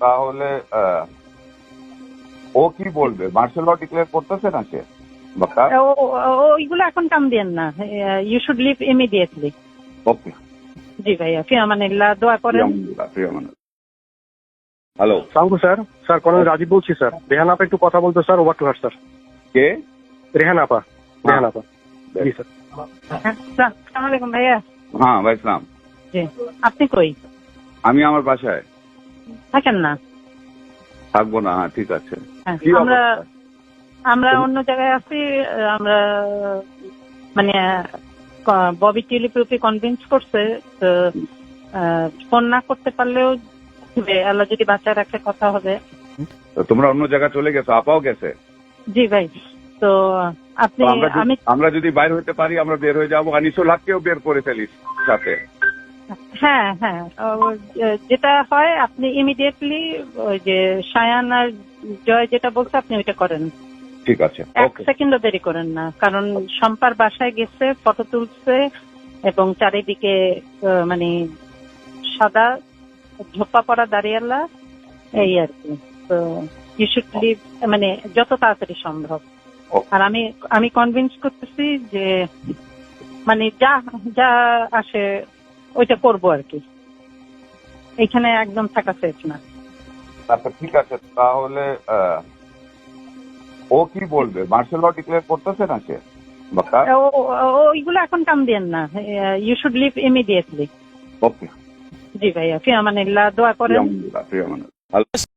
তাহলে আহ, ও কি বলবে? মার্শাল ল ডিক্লেয়ার করতেছে না সে ওইগুলো এখন কাম দিয়েন না। You should leave immediately okay. জি ভাইয়া ফিয়ামানিল্লাহ দোয়া করেন। হ্যালো। সালামু স্যার স্যার কর্নেল রাজীব বলছি স্যার। রেহান আপা একটু কথা বলতে sir over to her sir. কে? রেহান আপা রেহান আপা। জি স্যার। হ্যাঁ, আসসালামু আলাইকুম ভাইয়া। হ্যাঁ ভাই ইসলাম জি আপনি কই? আমি আমার বাসায়। থাকেন না? থাকব না হ্যাঁ ঠিক আছে। হ্যাঁ, আমরা আমরা অন্য জায়গায় আছি আমরা মানে ববি টেলিপ্রপি কনভিন্স করছে তো ফোন না করতে পারলেও। আল্লাহ যদি বাচ্চা রাখে কথা হবে। তোমরা অন্য জায়গায় চলে গেছো আপাও গেছে? জি ভাই। তো আপনি আমরা যদি- আমি আমরা যদি বাইর হইতে পারি আমরা বের হয়ে যাব। আনিসুল হককেও বের করে ফেলিস সাথে। হ্যাঁ হ্যাঁ। যেটা হয় আপনি ইমিডিয়েটলি ওই যে সায়ান আর জয় যেটা বলছে আপনি ওইটা করেন। ঠিক আছে এক সেকেন্ডও দেরি করেন না কারণ শম্পার বাসায় গেছে ফটো তুলছে এবং চারিদিকে মানে সাদা ঝোপা পড়া দাঁড়িয়ালা এই আর কি। তো শুড মানে যত তাড়াতাড়ি সম্ভব। আর আমি আমি কনভিন্স করতেছি যে মানে যা যা আসে ওইটা করব আর কি। এখানে একদম থাকা সেফ না। আচ্ছা ঠিক আছে তাহলে ও কি বলবে? মার্শাল ল ডিক্লেয়ার করতেছে না সে? ওইগুলো এখন কাম দেন না। You should leave immediately okay জি ভাইয়া ফিয়ামানিল্লাহ দোয়া করেন।